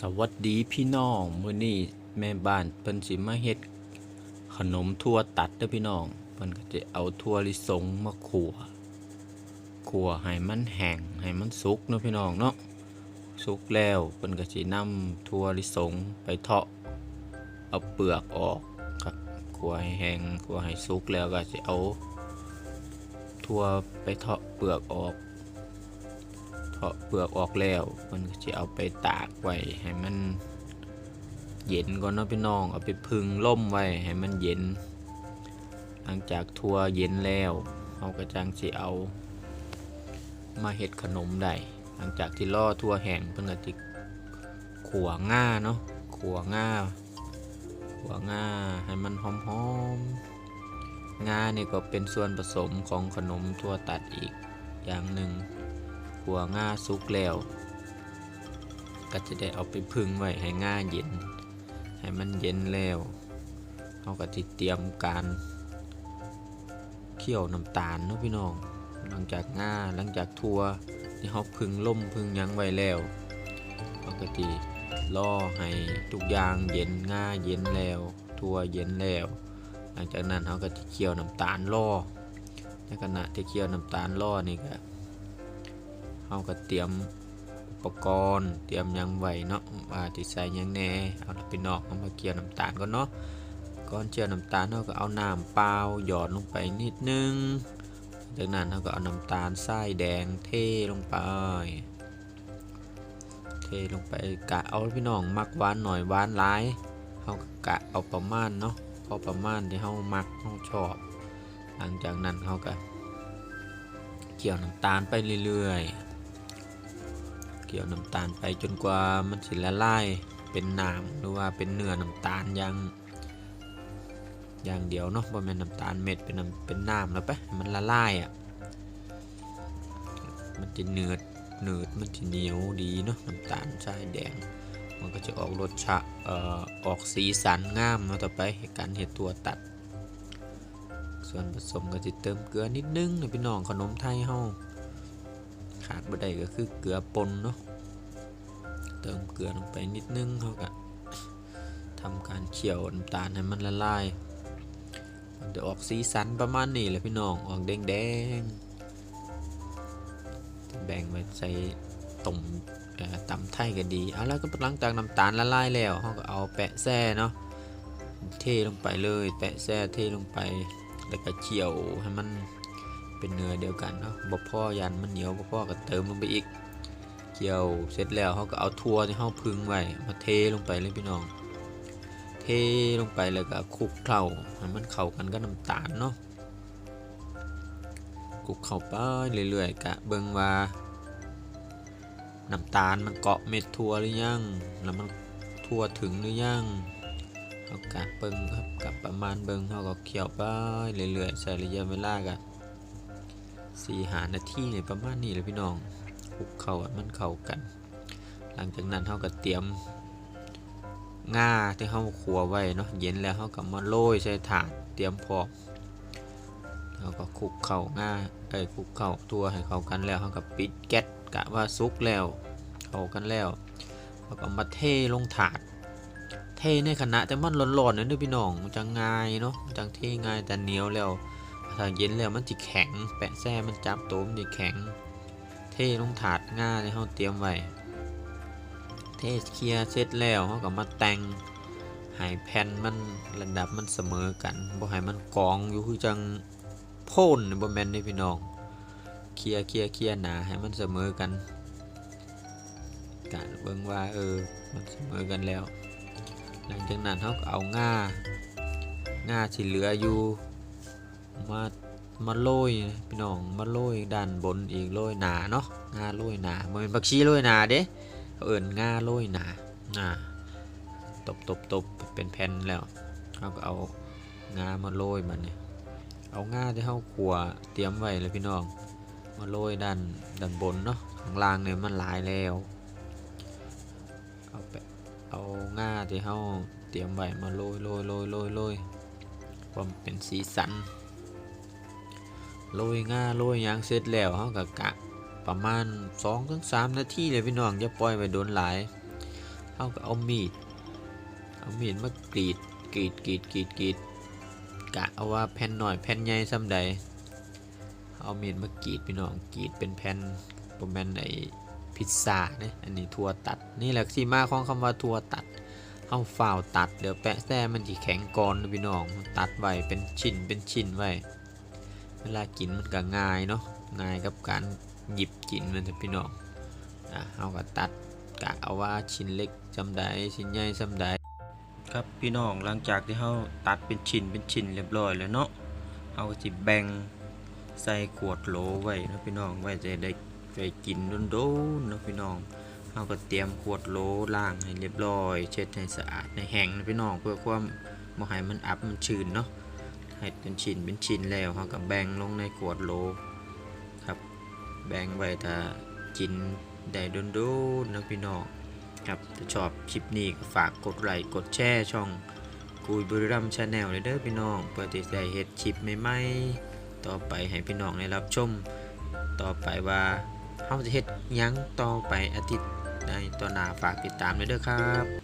สวัสดีพี่น้องมื้อนี้แม่บ้านเพิ่นสิมาเฮ็ดขนมถั่วตัดเด้อพี่น้องเพิ่นก็จะเอาถั่วลิสงมาคั่วคั่วให้มันแห้งให้มันสุกเนาะพี่น้องเนาะสุกแล้วเพิ่นก็สินำถั่วลิสงไปเทาะเอาเปลือกออกครับคั่วให้แห้งคั่วให้สุกแล้วก็สิเอาถั่วไปเทาะเปลือกออกาะเปลือกออกแล้วมันจะเอาไปตากไว้ให้มันเย็นก่อนเนาะพี่น้อง เอาไปพึ่งล่มไว้ให้มันเย็น หลังจากทั่วเย็นแล้วเราก็จังสิเอา มาเฮ็ดขนมได้หลังจากที่ล่อทั่วแห้งเพิ่นก็สิขัวง่าเนาะขัวง่าขัวง่าให้มันหอมๆง่านี่ก็เป็นส่วนผสมของขนมทั่วตัดอีกอย่างหนึ่ง ขัวง่าสุกแล้ว ก็จะได้เอาไปพึ่งไว้ให้ง่าเย็น ให้มันเย็นแล้วเราก็จะเตรียมการเคี่ยวน้ำตาลเนาะพี่น้อง หลังจากง่าหลังจากทัวที่เขาพึ่งล่มพึ่งยั้งไว้แล้วเราก็จะล่อให้ทุกอย่างเย็นง่าเย็นแล้วทัวเย็นแล้ว หลังจากนั้นเขาก็จะเคี่ยวน้ำตาลล่อในขณะที่เคี่ยวน้ำตาลล่อนี่ก็ เราก็เตรียมอุปกรณ์ เตรียมยังไว้เนาะว่าที่ใส่ยังแน่เอาละพี่น้องเอามาเกี่ยวน้ำตาลก่อนเนาะก่อนเจียวน้ำตาลเราก็เอาน้ำเปล่าหยอดลงไปนิดนึงจากนั้นเราก็เอาน้ำตาลทรายแดงเทลงไป เทลงไปกะเอาพี่น้องมักหวานหน่อยหวานหลายเรากะเอาประมาณเนาะพอประมาณที่เรามักเราชอบ หลังจากนั้นเขาก็เกี่ยวน้ำตาลไปเรื่อยๆ กี่ยวน้ำตาลไปจนกว่ามันสิละลายเป็นน้ำหรือว่าเป็นเนื้อน้ำตาลอย่างอย่างเดียวเนาะบ่แม่นน้ำตาลเม็ดเป็นน้ำเป็นน้ำแล้วไปให้มันละลายอะมันจะเนืดเนืดมันจะเหนียวดีเนาะน้ำตาลทรายแดง มันก็จะออกรสชาเอ่อออกสีสันงามเนาต่อไปการเห็ดตัวตัด ส่วนผสมก็จะเติมเกลือนิดนึงนะพี่น้องขนมไทยเฮา ขาดบ่ได้ก็คือเกลือป่นเนาะเติมเกลือลงไปนิดนึงเฮาก็ทำการเคี่ยวน้ำตาลให้มันละลายมันจะออกสีสันประมาณนี้แหละพี่น้องออกแดงๆแบ่งไว้ใส่ต้มเอ่อตำไทยก็ดีเอาแล้วก็หลังจากน้ำตาลละลายแล้วเฮาก็เอาแปะแซ่เนาะเทลงไปเลย แปะแซ่เทลงไปแล้วก็เคี่ยวให้มัน เป็นเนื้อเดียวกันเนาะบ่พ่อยันมันเหนียวบ่พ่อก็เติมลงไปอีกเคี่ยวเสร็จแล้วเขาก็เอาทั่วที่เขาพึ่งไว้มาเทลงไปเลยพี่น้อง เทลงไปแล้วก็คลุกเคล้าให้มันเข้ากันกับน้ำตาลเนาะคลุกเข้าไปเรื่อยๆกะเบิ่งว่าน้ำตาลมันเกาะเม็ดทั่วหรือยัง แล้วมันทั่วถึงหรือยังเอากะเบิ่งครับกับประมาณเบิ่งเขาก็เคี่ยวไปเรื่อยๆใส่ระยะเวลากัน สี่หานาทีเนี่ยประมาณนี้เลยพี่น้องคลุกเข้ามันเข้ากัน หลังจากนั้นเขาก็เตรียมง่าที่เขาขัวไว้เนาะเย็นแล้วเขาก็มาโรยใส่ถาดเตรียมพร้อมเขาก็คลุกเข้าง่าไอ้ยคลุกเข้าตัวให้เข้ากันแล้วเขาก็ปิดแก๊สกะว่าสุกแล้วเข้ากันแล้วเขาก็มาเทลงถาด เทในขณะแต่มันร้อนๆนั่นเด้อพี่น้องจังง่ายเนาะจังเทง่ายแต่เหนียวแล้ว ถ้าเย็นแล้วมันจะแข็ง แปะแซ่มันจับตัวมันจะแข็ง เทลงถาดง่าที่เฮาเตรียมไว้ เทเคลียร์เสร็จแล้วเฮาก็มาแต่งให้แผ่นมันระดับมันเสมอกันบ่ให้มันกองอยู่คือจังโพ่นนี่บ่แม่นเด้พี่น้องเคลียร์เคลียร์เคลียร์หนาให้มันเสมอกันกะเบิ่งว่าเออมันเสมอกันแล้ว หลังจากนั้นเขาก็เอาง่าง่าที่เหลืออยู่ มามาโรยพี่น้องมาโรยด้านบนอีกโรยหนาเนาะงาโรยหนามันเป็นผักชีโรยหนาเด้เขาเอิญงาโรยหนาอ่าตบตบตบเป็นแผ่นแล้วเขาก็เอางามาโรยมันเนี่ยเอางาที่เขาขัวเตรียมไว้เลยพี่น้อง มาโรยด้านด้านบนเนาะข้างล่างเนี่ยมันหลายแล้วเอาไปเอางาที่เขาเตรียมไว้มาโรยโรยโรยโรยโรยความนเป็นสีสัน โรยง่าโรยยางเสร็จแล้วเขาก็กะประมาณ2-3นาทีเลยพี่น้องอย่าปล่อยไว้โดนหลายเอาก็เอามีดเอามีดมากรีดกรีดกรีดกรีดกรีดกะเอาว่าแผ่นหน่อยแผ่นใหญ่ซ้ำใดเอามีดมากรีดพี่น้องกรีดเป็นแผ่นประมาณไอพิซซ่าเนี่ยอันนี้ทัวตัดนี่แหละที่มาของคำว่าทัวตัดเอาฝ่าวตัดเดี๋ยวแปะแซ่มันจีแข็งก่อนพี่น้องตัดไว้เป็นชิ้นเป็นชิ้นไว้ เวลากินมันก็ง่ายเนาะง่ายกับการหยิบกินมันจะพี่น้องอะเอาก็ตัดกะเอาว่าชิ้นเล็กจำได้ชิ้นใหญ่จำได้ครับพี่น้องหลังจากที่เราตัดเป็นชิ้นเป็นชิ้นเรียบร้อยแล้วเนาะเอาก็สิแบ่งใส่ขวดโหลไว้นะพี่น้องไว้จะได้ไปกินโดนๆนะพี่น้องเราก็เตรียมขวดโหลล้างให้เรียบร้อย เช็ดให้สะอาดในแห้งนะพี่น้องเพื่อความบ่ให้มันอับมันชื้นเนาะ ให้เป็นชิ้นเป็นชิ้นแล้วเราก็แบ่งลงในขวดโหลครับ แบ่งไว้ถ้ากินได้โดนๆนะพี่น้องครับถ้าชอบคลิปนี้ก็ฝากกดไลค์กดแชร์ช่องกุยบุรีรัมย์ชาแนลเลยเด้อพี่น้องเพื่อที่จะได้เฮ็ดคลิปใหม่ๆต่อไปให้พี่น้องได้รับชม ต่อไปว่าเฮาจะเฮ็ดยังต่อไปอาทิตย์ในต่อหน้าฝากติดตามเลยเด้อครับ